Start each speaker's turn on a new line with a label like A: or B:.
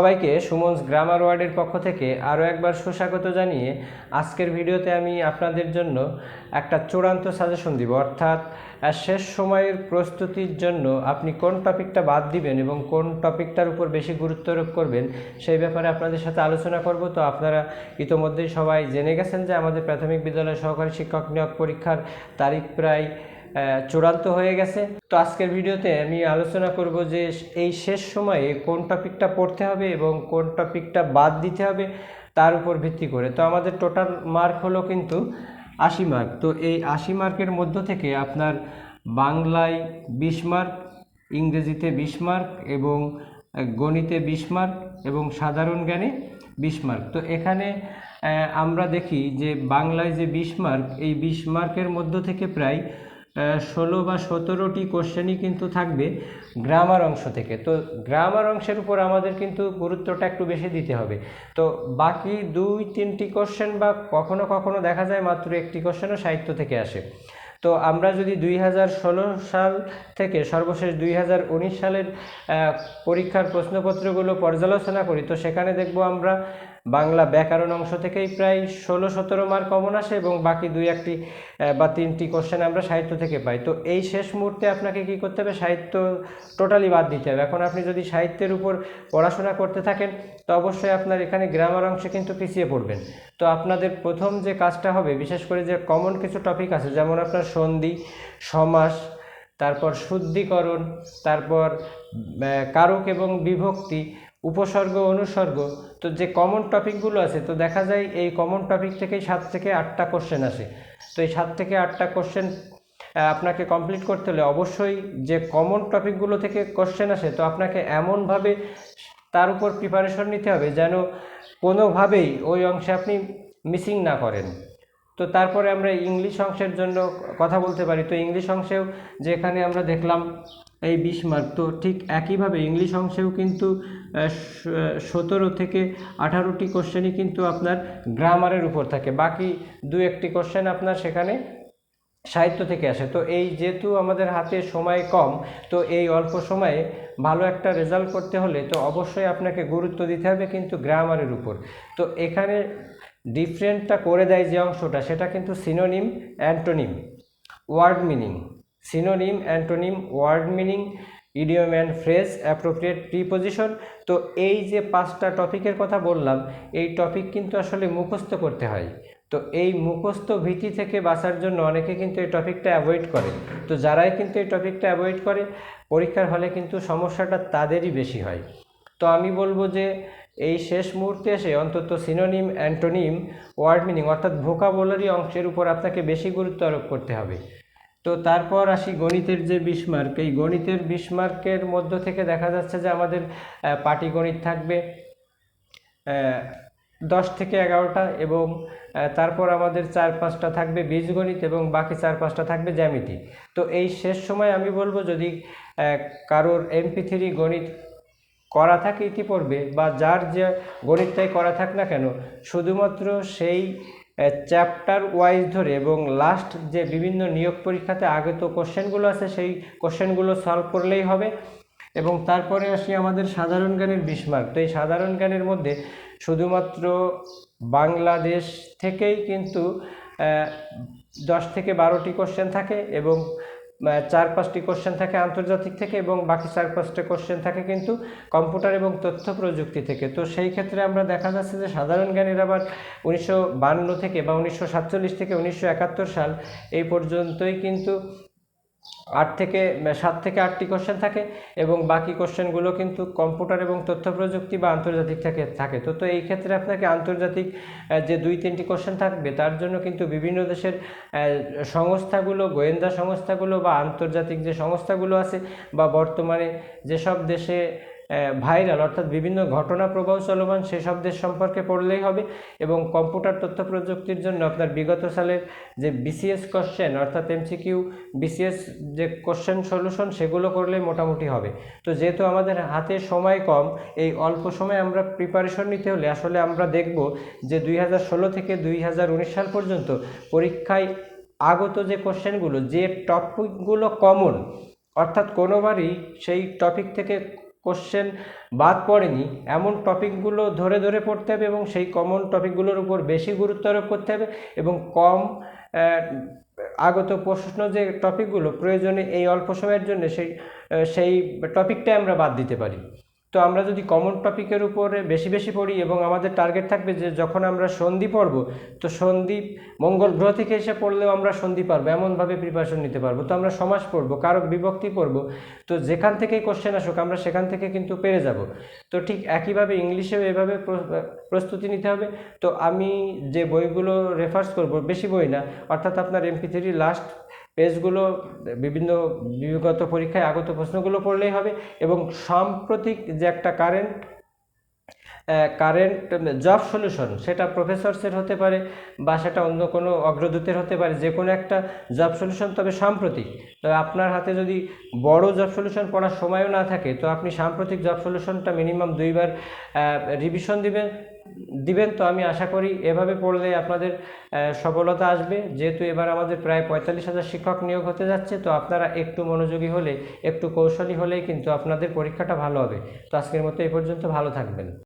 A: সবাইকে সুমনস গ্রামার ওয়ার্ডের পক্ষ থেকে আরও একবার সুস্বাগত জানিয়ে আজকের ভিডিওতে আমি আপনাদের জন্য একটা চূড়ান্ত সাজেশন দিব। অর্থাৎ শেষ সময়ের প্রস্তুতির জন্য আপনি কোন টপিকটা বাদ দিবেন এবং কোন টপিকটার উপর বেশি গুরুত্ব আরোপ করবেন সেই ব্যাপারে আপনাদের সাথে আলোচনা করব। তো আপনারা ইতোমধ্যেই সবাই জেনে গেছেন যে আমাদের প্রাথমিক বিদ্যালয় সহকারী শিক্ষক নিয়োগ পরীক্ষার তারিখ প্রায় চূড়ান্ত হয়ে গেছে। তো আজকের ভিডিওতে আমি আলোচনা করব যে এই শেষ সময়ে কোন টপিকটা পড়তে হবে এবং কোন টপিকটা বাদ দিতে হবে তার উপর ভিত্তি করে। তো আমাদের টোটাল মার্ক হলো কিন্তু আশি মার্ক তো এই আশি মার্কের মধ্য থেকে আপনার বাংলায় বিশ মার্ক ইংরেজিতে বিশ মার্ক এবং গণিতে বিশ মার্ক এবং সাধারণ জ্ঞানে বিশ মার্ক তো এখানে আমরা দেখি যে বাংলায় যে বিশ মার্ক এই বিশ মার্কের মধ্য থেকে প্রায় ষোলো বা সতেরোটি কোশ্চেনই কিন্তু থাকবে গ্রামার অংশ থেকে। তো গ্রামার অংশের উপর আমাদের কিন্তু গুরুত্বটা একটু বেশি দিতে হবে। তো বাকি দুই, তিনটি কোশ্চেন বা কখনো কখনো দেখা যায় মাত্র একটি কোশ্চেনও সাহিত্য থেকে আসে। তো আমরা যদি দুই হাজার ষোলো সাল থেকে সর্বশেষ দুই হাজার উনিশ সালের পরীক্ষার প্রশ্নপত্রগুলো পর্যালোচনা করি, তো সেখানে দেখব আমরা বাংলা ব্যাকরণ অংশ থেকেই প্রায় ষোলো সতেরো মার্ক কমন আসে এবং বাকি দুই, একটি বা তিনটি কোশ্চেন আমরা সাহিত্য থেকে পাই। তো এই শেষ মুহূর্তে আপনাকে কি করতে হবে? সাহিত্য টোটালি বাদ দিতে হবে। এখন আপনি যদি সাহিত্যের উপর পড়াশোনা করতে থাকেন, তো অবশ্যই আপনার এখানে গ্রামার অংশে কিন্তু পিছিয়ে পড়বেন। তো আপনাদের প্রথম যে কাজটা হবে, বিশেষ করে যে কমন কিছু টপিক আছে, যেমন আপনার সন্ধি, সমাস, তারপর শুদ্ধিকরণ, তারপর কারক এবং বিভক্তি উপসর্গ, অনুসর্গ, তো যে কমন টপিকগুলো আছে, তো দেখা যায় এই কমন টপিক থেকেই সাত থেকে আটটা কোশ্চেন আসে। তো এই সাত থেকে আটটা কোশ্চেন আপনাকে কমপ্লিট করতে হলে অবশ্যই যে কমন টপিকগুলো থেকে কোশ্চেন আসে, তো আপনাকে এমনভাবে তার উপর প্রিপারেশন নিতে হবে যেন কোনোভাবেই ওই অংশে আপনি মিসিং না করেন। তো তারপরে আমরা ইংলিশ অংশের জন্য কথা বলতে পারি। তো ইংলিশ অংশেও যেখানে আমরা দেখলাম এই বিশ মার্ক তো ঠিক একইভাবে ইংলিশ অংশেও কিন্তু সতেরো থেকে আঠারোটি কোশ্চেনই কিন্তু আপনার গ্রামারের উপর থাকে। বাকি দু একটি কোশ্চেন আপনার সেখানে সাহিত্য থেকে আসে। তো এই যেহেতু আমাদের হাতে সময় কম, তো এই অল্প সময়ে ভালো একটা রেজাল্ট করতে হলে তো অবশ্যই আপনাকে গুরুত্ব দিতে হবে কিন্তু গ্রামারের উপর। তো এখানে ডিফারেন্টটা করে দেয় যে অংশটা, সেটা কিন্তু synonym antonym word meaning synonym antonym word meaning idiom and phrase appropriate preposition তো এই যে পাঁচটা টপিকের কথা বললাম, এই টপিক কিন্তু আসলে মুখস্থ করতে হয়। তো এই মুখস্থ ভীতি থেকে বাঁচার জন্য অনেকে কিন্তু এই টপিকটা অ্যাভয়েড করে। তো যারাই কিন্তু এই টপিকটা অ্যাভয়েড করে, পরীক্ষার হলে কিন্তু সমস্যাটা তাদেরই বেশি হয়। তো আমি বলব যে, এই শেষ মুহূর্তে এসে অন্তত সিনোনিম অ্যান্টোনিম ওয়ার্ড মিনিং অর্থাৎ ভোকাবুলারি অংশের উপর আপনাকে বেশি গুরুত্ব আরোপ করতে হবে। তো তারপর আসি গণিতের যে বিশ মার্ক এই গণিতের বিশ মার্কের মধ্য থেকে দেখা যাচ্ছে যে আমাদের পাটিগণিত থাকবে দশ থেকে এগারোটা এবং তারপর আমাদের চার পাঁচটা থাকবে বীজগণিত এবং বাকি চার পাঁচটা থাকবে জ্যামিতি। তো এই শেষ সময় আমি বলব যদি কারোর এমপি থ্রি গণিত করা থাকে ইতিপূর্বে বা যার যে গণিতটাই করা থাক না কেন, শুধুমাত্র সেই চ্যাপ্টার ওয়াইজ ধরে এবং লাস্ট যে বিভিন্ন নিয়োগ পরীক্ষাতে আগত কোশ্চেনগুলো আছে, সেই কোশ্চেনগুলো সলভ করলেই হবে। এবং তারপরে আসি আমাদের সাধারণ জ্ঞানের বিশ মার্ক তো এই সাধারণ জ্ঞানের মধ্যে শুধুমাত্র বাংলাদেশ থেকেই কিন্তু দশ থেকে বারোটি কোশ্চেন থাকে এবং চার পাঁচটি কোশ্চেন থাকে আন্তর্জাতিক থেকে এবং বাকি চার পাঁচটা কোশ্চেন থাকে কিন্তু কম্পিউটার এবং তথ্য প্রযুক্তি থেকে। তো সেই ক্ষেত্রে আমরা দেখা যাচ্ছে যে সাধারণ জ্ঞানের আবার উনিশশো থেকে বা উনিশশো সাতচল্লিশ থেকে উনিশশো একাত্তর সাল এই পর্যন্তই কিন্তু আট থেকে সাত থেকে আটটি কোশ্চেন থাকে এবং বাকি কোশ্চেনগুলো কিন্তু কম্পিউটার এবং তথ্য প্রযুক্তি বা আন্তর্জাতিক থেকে, থাকে। তো তো এই ক্ষেত্রে আপনাকে আন্তর্জাতিক যে দুই তিনটি কোশ্চেন থাকবে, তার জন্য কিন্তু বিভিন্ন দেশের সংস্থাগুলো, গোয়েন্দা সংস্থাগুলো বা আন্তর্জাতিক যে সংস্থাগুলো আছে বা বর্তমানে যেসব দেশে ভাইরাল অর্থাৎ বিভিন্ন ঘটনা প্রবাহ চলমান সেসব দেশ সম্পর্কে পড়লেই হবে এবং কম্পিউটার তথ্য প্রযুক্তির জন্য আপনার বিগত সালের যে বিসিএস কোশ্চেন অর্থাৎ এমসিকিউ বিসিএস যে কোশ্চেন সলিউশন সেগুলো করলেই মোটামুটি হবে। তো যেহেতু আমাদের হাতে সময় কম, এই অল্প সময়ে আমরা প্রিপারেশন নিতে হলে আসলে আমরা দেখব যে দুই হাজার ষোলো থেকে দুই হাজার উনিশ সাল পর্যন্ত পরীক্ষায় আগত যে কোশ্চেনগুলো যে টপিকগুলো কমন অর্থাৎ কোনোবারই সেই টপিক থেকে কোশ্চেন বাদ পড়েনি। এমন টপিকগুলো ধরে ধরে পড়তে হবে এবং সেই কমন টপিকগুলোর উপর বেশি গুরুত্ব আরোপ করতে হবে এবং কম আগত প্রশ্ন যে টপিকগুলো প্রয়োজনে এই অল্প সময়ের জন্য সেই সেই টপিকটাই আমরা বাদ দিতে পারি। তো আমরা যদি কমন টপিকের উপরে বেশি বেশি পড়ি এবং আমাদের টার্গেট থাকবে যে যখন আমরা সন্ধি পড়ব, তো সন্ধি মঙ্গল গ্রহ থেকে এসে পড়লেও আমরা সন্ধি পারব, এমনভাবে প্রিপারেশন নিতে পারব। তো আমরা সমাজ পড়ব, কারক বিভক্তি পড়ব, তো যেখান থেকেই কোশ্চেন আসুক, আমরা সেখান থেকে কিন্তু পেরে যাব। তো ঠিক একইভাবে ইংলিশেও এভাবে প্র- প্রস্তুতি নিতে হবে। তো আমি যে বইগুলো রেফার্স করব, বেশি বই না, অর্থাৎ আপনার এমপি থ্রি লাস্ট পেজগুলো বিভিন্ন বিগত পরীক্ষায় আগত প্রশ্নগুলো পড়লেই হবে এবং সাম্প্রতিক যে একটা কারেন্ট কারেন্ট জব সলিউশন সেটা প্রফেসরসের হতে পারে বা সেটা অন্য কোনো অগ্রদূতের হতে পারে, যে কোনো একটা জব সলিউশন তবে সাম্প্রতিক। তবে আপনার হাতে যদি বড় জব সলিউশন পড়ার সময়ও না থাকে, তো আপনি সাম্প্রতিক জব সলিউশনটা মিনিমাম দুইবার রিভিশন দিবেন দিবেন। তো আমি আশা করি এভাবে পড়লে আপনাদের সফলতা আসবে। যেহেতু এবার আমাদের প্রায় পঁয়তাল্লিশ হাজার শিক্ষক নিয়োগ হতে যাচ্ছে, তো আপনারা একটু মনোযোগী হলে, একটু কৌশলী হলেই কিন্তু আপনাদের পরীক্ষাটা ভালো হবে। তো আজকের মতো এই পর্যন্ত, ভালো থাকবেন।